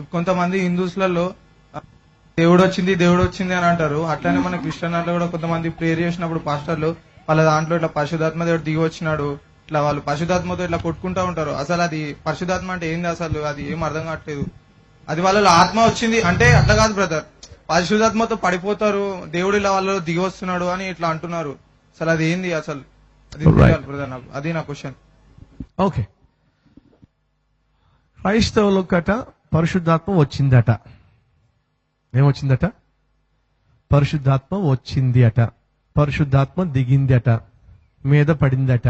కొంతమంది హిందూస్లలో దేవుడు వచ్చింది దేవుడు వచ్చింది అని అంటారు. అట్లానే మన క్రిస్టియన్ దాంట్లో కూడా కొంతమంది ప్రేయర్ చేసినప్పుడు పాస్టర్లు వాళ్ళ దాంట్లో ఇట్లా పరిశుధాత్మ దేవుడు దిగి వచ్చినాడు. ఇట్లా వాళ్ళు పరిశుధాత్మతో ఇట్లా కొట్టుకుంటా ఉంటారు. అసలు అది పరిశుధాత్మ అంటే ఏంది అసలు? అది ఏం అర్థం కావట్లేదు. అది వాళ్ళలో ఆత్మ వచ్చింది అంటే అట్లా కాదు బ్రదర్. పరిశుధాత్మతో పడిపోతారు. దేవుడు ఇలా వాళ్ళు దిగి వస్తున్నాడు అని ఇట్లా అంటున్నారు. అసలు అది ఏంది అసలు? అది బ్రదర్. నాకు అది నా క్వశ్చన్. ఓకే క్రైస్తవులకట పరిశుద్ధాత్మ వచ్చిందట. ఏమొచ్చిందట పరిశుద్ధాత్మ వచ్చింది అట పరిశుద్ధాత్మ దిగింది అట మీద పడిందట.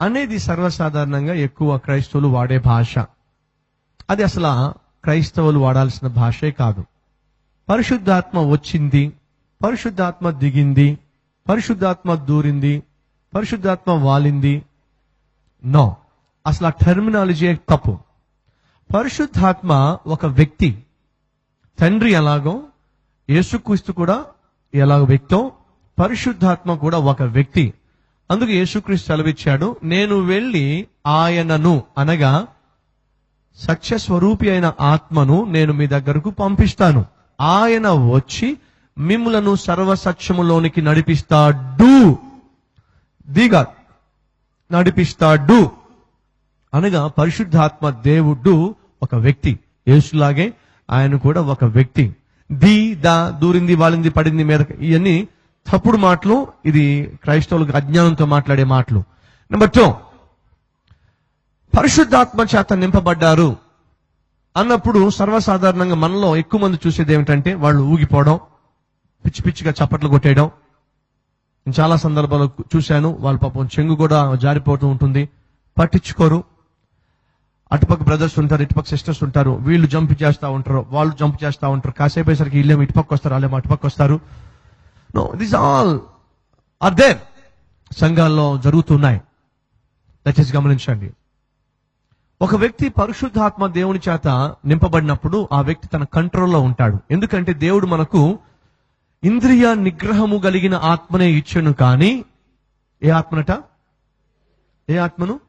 అనేది సర్వసాధారణంగా ఎక్కువ క్రైస్తవులు వాడే భాష. అది అసలు క్రైస్తవులు వాడాల్సిన భాషే కాదు. పరిశుద్ధాత్మ వచ్చింది. పరిశుద్ధాత్మ దిగింది. పరిశుద్ధాత్మ దూరింది. పరిశుద్ధాత్మ వాలింది. నో. అసలు ఆ టెర్మినాలజీ తప్పు. పరిశుద్ధాత్మ ఒక వ్యక్తి. తండ్రి ఎలాగో యేసుక్రీస్తు కూడా ఎలాగ వ్యక్తో పరిశుద్ధాత్మ కూడా ఒక వ్యక్తి. అందుకు యేసుక్రీస్తు సెలవిచ్చాడు నేను వెళ్ళి ఆయనను అనగా సత్యస్వరూపి అయిన ఆత్మను నేను మీ దగ్గరకు పంపిస్తాను. ఆయన వచ్చి మిమ్ములను సర్వసత్యములోనికి నడిపిస్తాడు. దిగా నడిపిస్తాడు. అనగా పరిశుద్ధాత్మ దేవుడు ఒక వ్యక్తి యేసులాగే ఆయన కూడా ఒక వ్యక్తి. ది దా దూరింది వాలింది పడింది మీద ఇవన్నీ తప్పుడు మాటలు ఇది క్రైస్తవులకు అజ్ఞానంతో మాట్లాడే మాటలు. నెంబర్ టూ పరిశుద్ధాత్మ చేత నింపబడ్డారు అన్నప్పుడు సర్వసాధారణంగా మనలో ఎక్కువ మంది చూసేది ఏమిటంటే వాళ్ళు ఊగిపోవడం పిచ్చి పిచ్చిగా చప్పట్లు కొట్టేయడం. నేను చాలా సందర్భాల్లో చూశాను వాళ్ళ పాపం చెంగు కూడా జారిపోతూ ఉంటుంది. పట్టించుకోరు. అటుపక్క బ్రదర్స్ ఉంటారు ఇటుపక్క సిస్టర్స్ ఉంటారు వీళ్ళు జంప్ చేస్తూ ఉంటారు వాళ్ళు జంప్ చేస్తా ఉంటారు. కాసేపు సరికి వీళ్ళేమో ఇటుపక్క వస్తారు వాళ్ళేమో అటుపక్క వస్తారు. No this all are there సంఘాల్లో జరుగుతున్నాయి. దయచేసి గమనించండి. ఒక వ్యక్తి పరిశుద్ధాత్మ దేవుని చేత నింపబడినప్పుడు ఆ వ్యక్తి తన కంట్రోల్లో ఉంటాడు. ఎందుకంటే దేవుడు మనకు ఇంద్రియ నిగ్రహము కలిగిన ఆత్మనే ఇచ్చెను కానీ ఏ ఆత్మనట? ఏ ఆత్మను?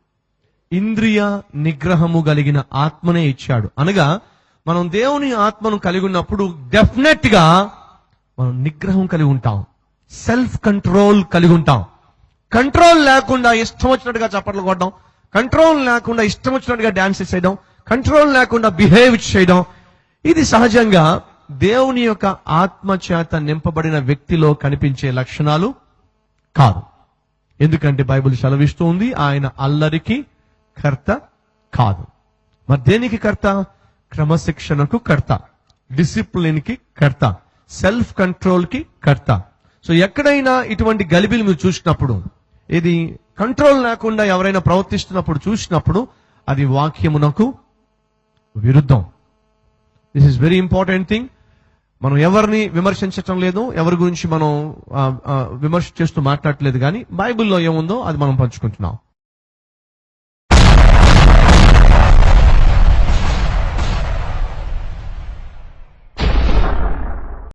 ఇంద్రియ నిగ్రహము కలిగిన ఆత్మనే ఇచ్చాడు. అనగా మనం దేవుని ఆత్మను కలిగి ఉన్నప్పుడు డెఫినెట్గా మనం నిగ్రహం కలిగి ఉంటాం. సెల్ఫ్ కంట్రోల్ కలిగి ఉంటాం. కంట్రోల్ లేకుండా ఇష్టం వచ్చినట్టుగా చప్పట్లు కొట్టడం కంట్రోల్ లేకుండా ఇష్టం వచ్చినట్టుగా డాన్స్ చేయడం కంట్రోల్ లేకుండా బిహేవ్ చేయడం ఇది సహజంగా దేవుని యొక్క ఆత్మ చేత నింపబడిన వ్యక్తిలో కనిపించే లక్షణాలు కాదు. ఎందుకంటే బైబిల్ సెలవిస్తూ ఉంది ఆయన అల్లరికి కర్త కాదు. మరి దేనికి కర్త? క్రమశిక్షణకు కర్త. డిసిప్లిన్కి కర్త. సెల్ఫ్ కంట్రోల్కి కర్త. సో ఎక్కడైనా ఇటువంటి గలిబిలు మీరు చూసినప్పుడు ఇది కంట్రోల్ లేకుండా ఎవరైనా ప్రవర్తిస్తున్నప్పుడు చూసినప్పుడు అది వాక్యమునకు విరుద్ధం. This is very important thing మనం ఎవరిని విమర్శించటం లేదు ఎవరి గురించి మనం విమర్శ చేస్తూ మాట్లాడట్లేదు కానీ బైబిల్లో ఏముందో అది మనం పంచుకుంటున్నాం.